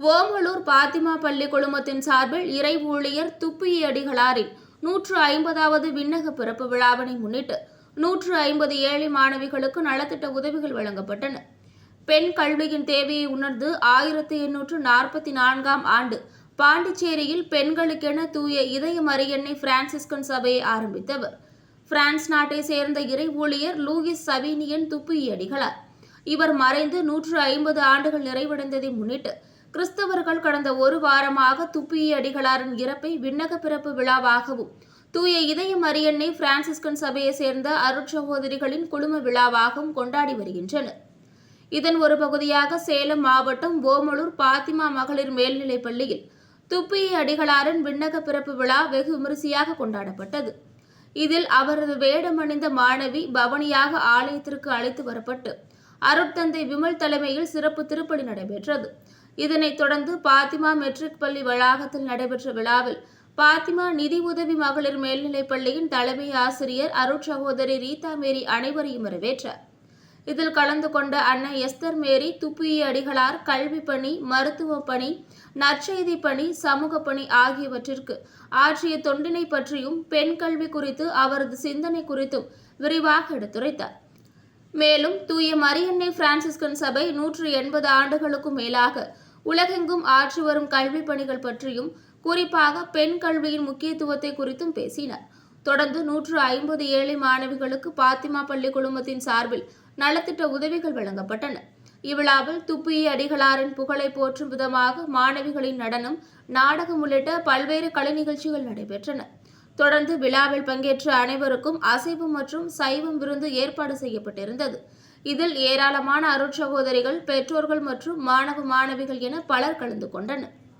பாத்திமா பள்ளி குழுமத்தின் சார்பில் இறை ஊழியர் துப்பிய அடிகளாரின் நூற்று ஐம்பதாவது விண்ணக பிறப்பு விழாவினை முன்னிட்டு நூற்று ஐம்பது ஏழை மாணவிகளுக்கு நலத்திட்ட உதவிகள் வழங்கப்பட்டன. பெண் கல்வியின் தேவையை உணர்ந்து ஆயிரத்தி எண்ணூற்று நாற்பத்தி நான்காம் ஆண்டு பாண்டிச்சேரியில் பெண்களுக்கென தூய இதய மரியன்னை பிரான்சிஸ்கன் சபையை ஆரம்பித்தவர். பிரான்ஸ் நாட்டை சேர்ந்த இறை ஊழியர் லூயிஸ் சவீனியன் துப்பியடிகளார் இவர் மறைந்து நூற்று ஐம்பது ஆண்டுகள் நிறைவடைந்ததை முன்னிட்டு கிறிஸ்தவர்கள் கடந்த ஒரு வாரமாக துப்பிய அடிகளாரின் இறப்பை விண்ணக பிறப்பு விழாவாகவும் தூய இதய மரியன்னை பிரான்சிஸ்கன் சபையை சேர்ந்த அருட்சகோதரிகளின் குழும விழாவாகவும் கொண்டாடி வருகின்றனர். இதன் ஒரு பகுதியாக சேலம் மாவட்டம் ஓமலூர் பாத்திமா மகளிர் மேல்நிலைப் பள்ளியில் துப்பிய அடிகளாரின் விண்ணக பிறப்பு விழா வெகு விமரிசையாக கொண்டாடப்பட்டது. இதில் அவரது வேடமணிந்த மாணவி பவனியாக ஆலயத்திற்கு அழைத்து வரப்பட்டு அருட்தந்தை விமல் தலைமையில் சிறப்பு திருப்பலி நடைபெற்றது. இதனைத் தொடர்ந்து பாத்திமா மெட்ரிக் பள்ளி வளாகத்தில் நடைபெற்ற விழாவில் பாத்திமா நிதி உதவி மகளிர் மேல்நிலைப் பள்ளியின் தலைமை ஆசிரியர் அருட் சகோதரி ரீதா மேரி அனைவரையும் வரவேற்றார். இதில் கலந்து கொண்ட அன்னை எஸ்தர் மேரி துப்பிய அடிகளார் கல்வி பணி மருத்துவ பணி நற்செய்தி பணி சமூக பணி ஆகியவற்றிற்கு ஆற்றிய தொண்டினை பற்றியும் பெண் கல்வி குறித்து அவரது சிந்தனை குறித்தும் விரிவாக எடுத்துரைத்தார். மேலும் தூய மரியன்னை பிரான்சிஸ்கன் சபை நூற்று எண்பது ஆண்டுகளுக்கும் மேலாக உலகெங்கும் ஆற்றி வரும் கல்வி பணிகள் பற்றியும் குறிப்பாக பெண் கல்வியின் முக்கியத்துவத்தை குறித்தும் பேசினார். தொடர்ந்து நூற்று ஐம்பது ஏழை மாணவிகளுக்கு பாத்திமா பள்ளி குழுமத்தின் சார்பில் நலத்திட்ட உதவிகள் வழங்கப்பட்டன. இவ்விழாவில் துப்பிய அடிகளாரின் புகழை போற்றும் விதமாக மாணவிகளின் நடனம் நாடகம் உள்ளிட்ட பல்வேறு கலை நிகழ்ச்சிகள் நடைபெற்றன. தொடர்ந்து விழாவில் பங்கேற்ற அனைவருக்கும் அசைவம் மற்றும் சைவம் விருந்து ஏற்பாடு செய்யப்பட்டிருந்தது. இதில் ஏராளமான அருட்சகோதரிகள் பெற்றோர்கள் மற்றும் மாணவ மாணவிகள் என பலர் கலந்து கொண்டனர்.